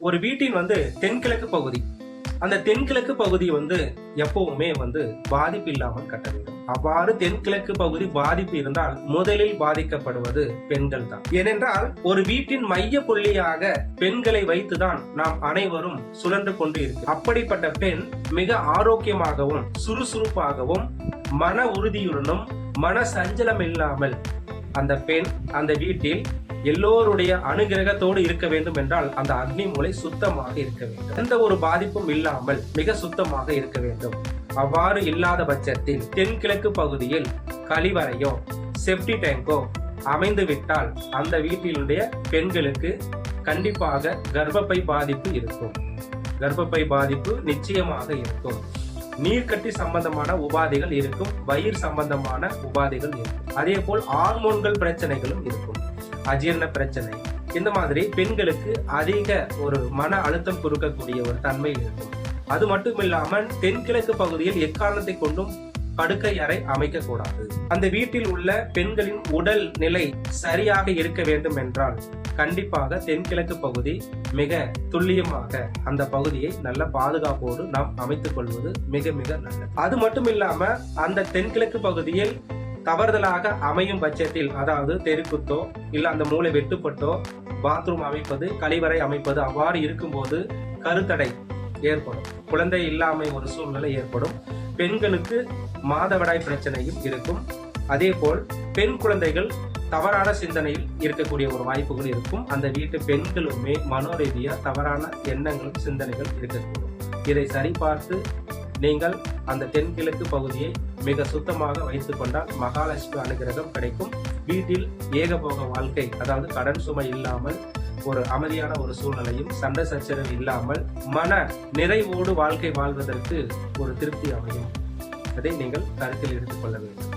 ஒரு வீட்டின் வந்து தென்கிழக்கு பகுதி. அந்த தென்கிழக்கு பகுதி வந்து எப்பவுமே வந்து பாதிப்பு இல்லாமல் கட்ட வேண்டும். அவ்வாறு தென்கிழக்கு பகுதி பாதிப்பு இருந்தால் முதலில் பாதிக்கப்படுவது பெண்கள் தான். ஏனென்றால் ஒரு வீட்டின் மைய புள்ளியாக பெண்களை வைத்துதான் நாம் அனைவரும் சுழன்று கொண்டு இருக்கிறோம். அப்படிப்பட்ட பெண் மிக ஆரோக்கியமாகவும் சுறுசுறுப்பாகவும் மன உறுதியுடனும் மன சஞ்சலம் இல்லாமல் அந்த பெண் அந்த வீட்டில் எல்லோருடைய அனுகிரகத்தோடு இருக்க வேண்டும் என்றால் அந்த அக்னி மூலை சுத்தமாக இருக்க வேண்டும். எந்த ஒரு பாதிப்பும் இல்லாமல் மிக சுத்தமாக இருக்க வேண்டும். அவ்வாறு இல்லாத பட்சத்தில் தென்கிழக்கு பகுதியில் கழிவறையோ செப்டி டேங்கோ அமைந்துவிட்டால் அந்த வீட்டினுடைய பெண்களுக்கு கண்டிப்பாக கர்ப்பப்பை பாதிப்பு இருக்கும். கர்ப்பப்பை பாதிப்பு நிச்சயமாக இருக்கும். நீர்க்கட்டி சம்பந்தமான உபாதைகள் இருக்கும். வயிறு சம்பந்தமான உபாதைகள் இருக்கும். அதே போல் ஹார்மோன்கள் பிரச்சனைகளும் இருக்கும். அஜீரண பிரச்சனை. இந்த மாதிரி பெண்களுக்கு அதிக ஒரு மன அழுத்தம் கொடுக்கக்கூடிய ஒரு தன்மை இருக்கும். அது மட்டும் இல்லாமல் தென்கிழக்கு பகுதியில் எக்காரணத்தை கொண்டும் படுக்கை அறை அமைக்க கூடாது அந்த வீட்டில் உள்ள பெண்களின் உடல் நிலை சரியாக இருக்க வேண்டும் என்றால் கண்டிப்பாக தென்கிழக்கு பகுதி மிக துல்லியமாக அந்த பகுதியை நல்ல பாதுகாப்போடு நாம் அமைத்துக் கொள்வது மிக மிக நல்லது. அது மட்டும் இல்லாம அந்த தென்கிழக்கு பகுதியில் தவறுதலாக அமையும் பட்சத்தில் அதாவது தெருக்குத்தோ இல்ல அந்த மூளை வெட்டுப்பட்டோ பாத்ரூம் அமைப்பது கழிவறை அமைப்பது அவ்வாறு இருக்கும்போது கருத்தடை ஏற்படும். குழந்தை இல்லாமை ஒரு சூழ்நிலை ஏற்படும். பெண்களுக்கு மாதவிடாய் பிரச்சனையும் இருக்கும். அதே போல் பெண் குழந்தைகள் தவறான சிந்தனையில் இருக்கக்கூடிய ஒரு வாய்ப்புகள் இருக்கும். அந்த வீட்டு பெண்களுமே மனோரீதியா தவறான எண்ணங்களும் சிந்தனைகள் இருக்கக்கூடும். இதை சரிபார்த்து நீங்கள் அந்த தென்கிழக்கு பகுதியை மிக சுத்தமாக வைத்துக்கொண்டால் மகாலட்சுமி அனுகிரகம் கிடைக்கும். வீட்டில் ஏகபோக வாழ்க்கை அதாவது கடன் சுமை இல்லாமல் ஒரு அமைதியான ஒரு சூழ்நிலையும் சண்டை சச்சரவு இல்லாமல் மன நிறைவோடு வாழ்க்கை வாழ்வதற்கு ஒரு திருப்தி அமையும். அதை நீங்கள் கருத்தில் எடுத்துக்கொள்ள வேண்டும்.